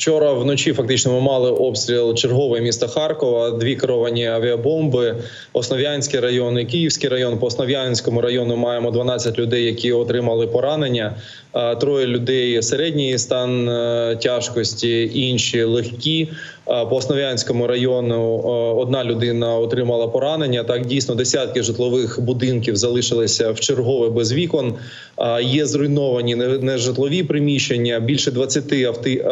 Вчора вночі фактично ми мали обстріл чергове міста Харкова, дві керовані авіабомби, Основ'янський район і Київський район. По Основ'янському району маємо 12 людей, які отримали поранення. А, Троє людей середній стан е, тяжкості, інші легкі. По Основ'янському району е, одна людина отримала поранення. Так дійсно десятки житлових будинків залишилися в чергове без вікон. А, Є зруйновані не- нежитлові приміщення. Більше 20 авти, е,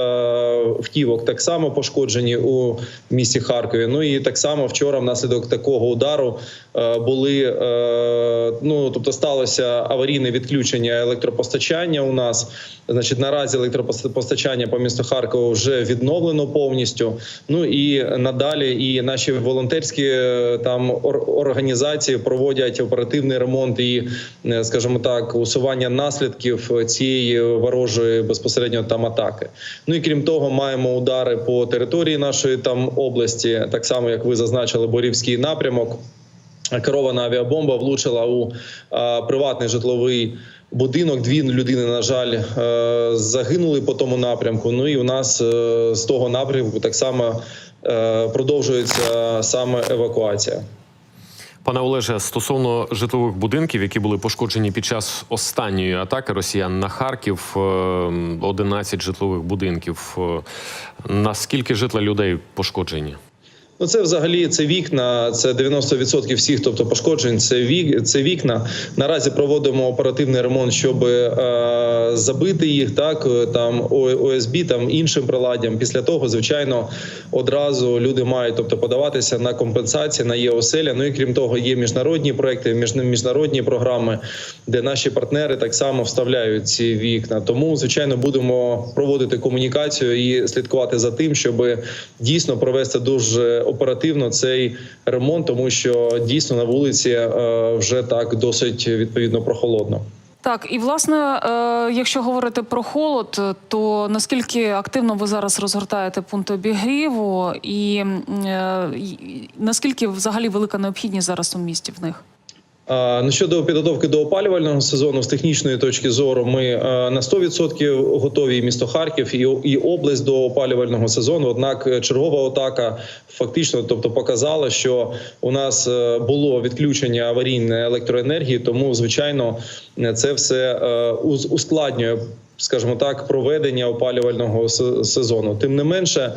автівок так само пошкоджені у місті Харкові. Ну і так само вчора, внаслідок такого удару, е, були е, ну тобто сталося аварійне відключення електропостачання. У нас значить наразі електропостачання по місту Харкову вже відновлено повністю. Ну і надалі, і наші волонтерські е, там організації проводять оперативний ремонт і, е, скажімо так, усування наслідків цієї ворожої безпосередньо там атаки. Ну і крім того, маємо удари по території нашої там області, так само як ви зазначили, Борівський напрямок. Керована авіабомба влучила у приватний житловий будинок. Дві людини, на жаль, е, загинули по тому напрямку. Ну і у нас е, з того напрямку так само е, продовжується саме евакуація. Пане Олеже, стосовно житлових будинків, які були пошкоджені під час останньої атаки росіян на Харків, е, 11 житлових будинків. Наскільки житла людей пошкоджені? Ну, це взагалі це вікна, це 90% всіх, тобто пошкоджень. Це вік, це вікна. Наразі проводимо оперативний ремонт, щоб е, забити їх. Так е, там ОСБ, там іншим приладдям. Після того, звичайно, одразу люди мають тобто подаватися на компенсації на ЄОСЕЛЯ. Ну і крім того, є міжнародні проекти, між- міжнародні програми, де наші партнери так само вставляють ці вікна. Тому, звичайно, будемо проводити комунікацію і слідкувати за тим, щоб дійсно провести дуже оперативно цей ремонт, тому що дійсно на вулиці е, вже так досить відповідно прохолодно. Так, і власне, е, якщо говорити про холод, то наскільки активно ви зараз розгортаєте пункти обігріву, е, і наскільки взагалі велика необхідність зараз у місті в них? Ну, щодо підготовки до опалювального сезону, з технічної точки зору, ми е, на 100% готові і місто Харків і, область до опалювального сезону. Однак е, чергова атака фактично, тобто, показала, що у нас е, було відключення аварійної електроенергії, тому звичайно це все ускладнює. Скажімо так, проведення опалювального се- сезону. Тим не менше,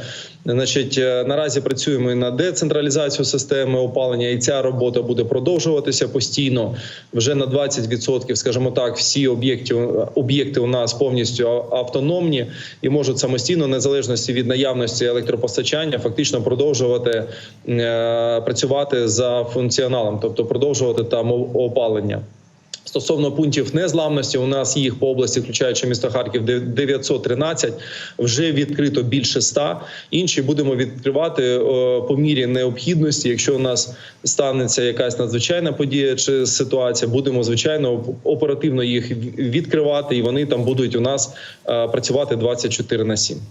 значить, е, наразі працюємо і на децентралізацію системи опалення, і ця робота буде продовжуватися постійно. Вже на 20%, скажімо так, всі об'єкти об'єкти у нас повністю автономні і можуть самостійно, незалежності від наявності електропостачання, фактично продовжувати е, працювати за функціоналом, тобто продовжувати там опалення. Стосовно пунктів незламності, у нас їх по області, включаючи місто Харків, де- 913, вже відкрито більше 100. Інші будемо відкривати е, по мірі необхідності. Якщо у нас станеться якась надзвичайна подія чи ситуація, будемо звичайно оперативно їх відкривати, і вони там будуть у нас е, працювати 24 на 7.